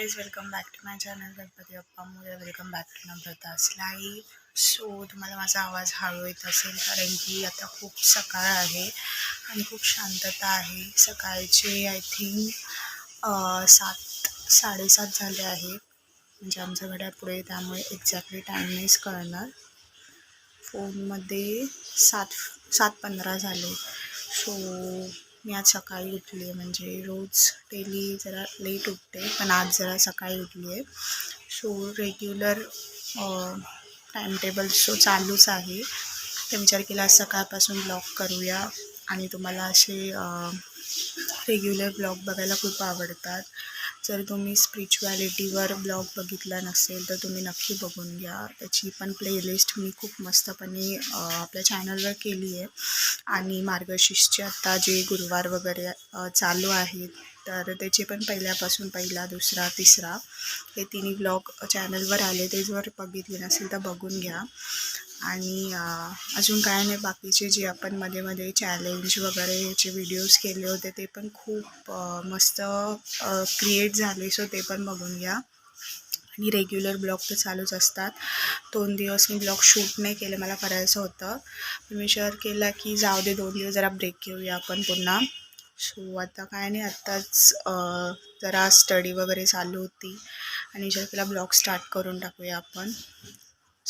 Guys welcome back to my channel Ganpati अप्पा मुळे welcome back to Namrata's live so तुम्हाला माझा आवाज हळू येत असेल कारण की आता खूप सकाळ आहे आणि खूप शांतता आहे. सकाळचे आय थिंक सात साडेसात झाले आहे. म्हणजे आमच्या घड्याळ पुढे त्यामुळे एक्झॅक्टली टाईम नाहीच कळणार. फोनमध्ये सात सात पंधरा झाले. सो मी आज सकाळी उठली आहे. म्हणजे रोज डेली जरा लेट उठते पण आज जरा सकाळी उठली आहे. सो रेग्युलर टाईमटेबल शो चालूच आहे. ते विचार केला आज सकाळपासून ब्लॉग करूया. आणि तुम्हाला असे रेग्युलर ब्लॉग बघायला खूप आवडतात. जर तुम्ही स्पिरिच्युॲलिटीवर ब्लॉग बघितला नसेल तर तुम्ही नक्की बघून घ्या. त्याची पण प्लेलिस्ट मी खूप मस्तपणे आपल्या चॅनलवर केली आहे. आणि मार्गशीर्षचे आत्ता जे गुरुवार वगैरे चालू आहेत तर त्याचे पण पहिल्यापासून पहिला दुसरा तिसरा हे तिन्ही ब्लॉग चॅनलवर आले. ते जर बघितले नसेल तर बघून घ्या. आणि अजून काय नाही बाकीचे जे आपण मध्ये मध्ये चॅलेंज वगैरे ह्याचे व्हिडिओज केले होते ते पण खूप मस्त क्रिएट झाले. सो ते पण बघून घ्या. आणि रेग्युलर ब्लॉग तर चालूच असतात. दोन दिवस मी ब्लॉग शूट नाही केले मला करायचं होतं. पण मी शेअर केला की जाऊ दे दोन दिवस जरा ब्रेक घेऊया आपण पुन्हा. सो आता काय नाही आत्ताच जरा स्टडी वगैरे चालू होती. आणि विचार केला ब्लॉग स्टार्ट करून टाकूया आपण.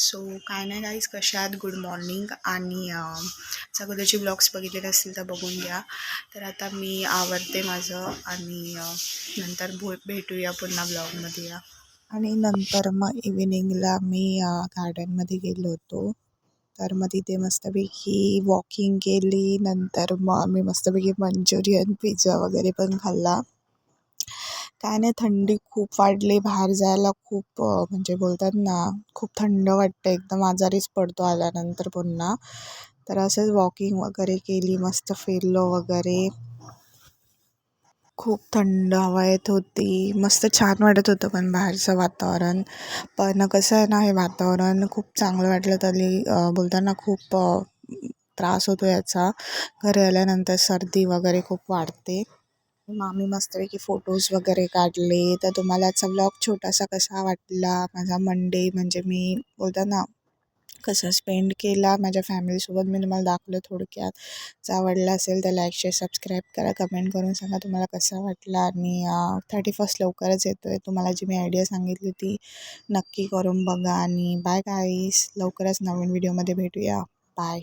सो काय नाही गाईज कशा आहात गुड मॉर्निंग आणि अगोदरचे ब्लॉग्स बघितलेले असतील तर बघून घ्या. तर आता मी आवडते माझं आणि नंतर भो भेटूया पुन्हा ब्लॉगमध्ये या. आणि नंतर मग इव्हिनिंगला मी गार्डनमध्ये गेलो होतो. तर मग तिथे मस्तपैकी वॉकिंग केली. नंतर मग आम्ही मस्तपैकी मंचुरियन पिझ्झा वगैरे पण खाल्ला. काय नाही थंडी खूप वाढली बाहेर जायला खूप म्हणजे बोलतात ना खूप थंड वाटतं एकदम आजारीच पडतो आल्यानंतर पुन्हा. तर असंच वॉकिंग वगैरे केली मस्त फिरलो वगैरे. खूप थंड हवा येत होती. मस्त छान वाटत होतं पण बाहेरचं वातावरण. पण कसं आहे ना हे वातावरण खूप चांगलं वाटलं तरी बोलताना खूप त्रास होतो याचा. घरी आल्यानंतर सर्दी वगैरे खूप वाढते. मग आम्ही मस्तपैकी फोटोज वगैरे काढले. तर तुम्हाला आजचा व्लॉग छोटासा कसा वाटला? माझा मंडे म्हणजे मी बोलता ना कसा स्पेंड केला? माझ्या फॅमिलीसोबत मी तुम्हाला दाखवलं थोडक्यात. जर आवडला असेल तर लाईक शेअर सबस्क्राईब करा. कमेंट करून सांगा तुम्हाला कसा वाटला? आणि थर्टी फर्स्ट लवकरच येतो आहे तुम्हाला जी मी आयडिया सांगितली ती नक्की करून बघा. आणि बाय गाईस लवकरच नवीन व्हिडिओमध्ये भेटूया. बाय